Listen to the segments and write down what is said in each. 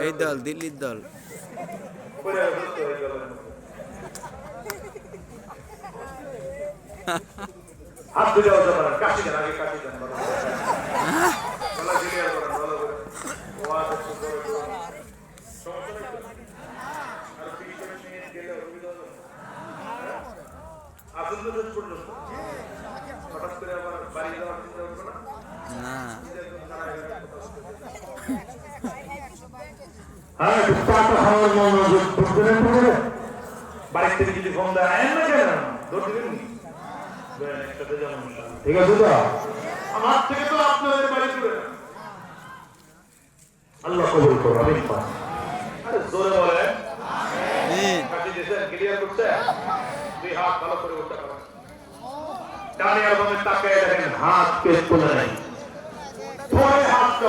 এই দল দিল্লির দল। হঠাৎ করে আবার বাড়ি যাওয়ার চিন্তা করব না না হ্যাঁ চাটা খাওয়ার মনোযোগ করতে করে বাড়ি থেকে যদি ফোন দেয় আয়েন না কেন? দৌড় দিবেন নি দেন, একসাথে যেমন ঠিক আছে তো? আমার থেকে তো আপনাদের বাড়ি করে আল্লাহ কবুল করো আমি আরে জোরে বলে আমিন। কাটি দিয়েছেন ক্লিয়ার করছে? দুই হাত ভালো করে উঠতে পারেন ডানে আর বামে তাকায় দেখেন হাত কে তুলে নাই। পরে হাতটা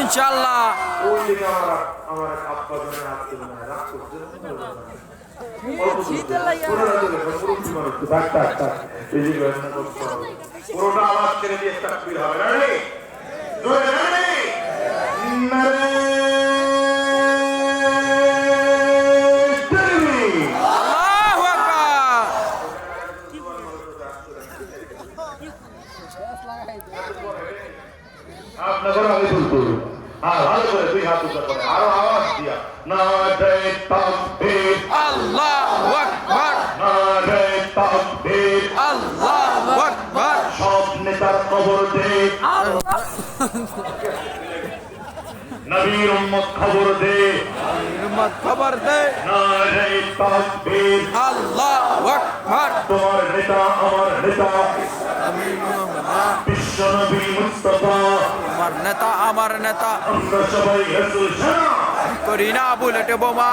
ইনশাল্লাহ। পুরোটা আওয়াজ আপনাদের তুলতে হবে। হ্যাঁ, ভালো করে দুই হাত উঁচা করে। আরও আওয়াজ দিয়া। নারে তাকবীর, আল্লাহু আকবার। নারে তাকবীর। আল্লাহু আকবার। সব নেতার খবর দে। নবীর উম্মত খবর দে। উম্মত খবর দে। নারে তাকবীর। আল্লাহু আকবার। তোমার নেতা আমার নেতা। নবী মুস্তফা। আমার নেতা আমার নেতা। আমরা সবাই রাসূল সেনা করি না বুলেট বোমা।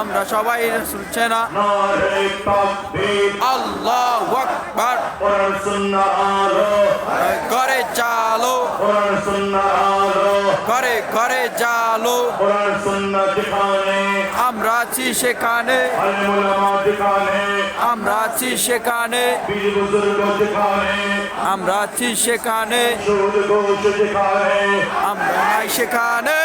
আমরা সবাই শুনছে না আল্লাহু করে চালো। কোরআন ঘরে যালো আমরা আছি সেখানে। আমরা আছি সেখানে। আমরা আছি সেখানে। আমরা নাই সেখানে।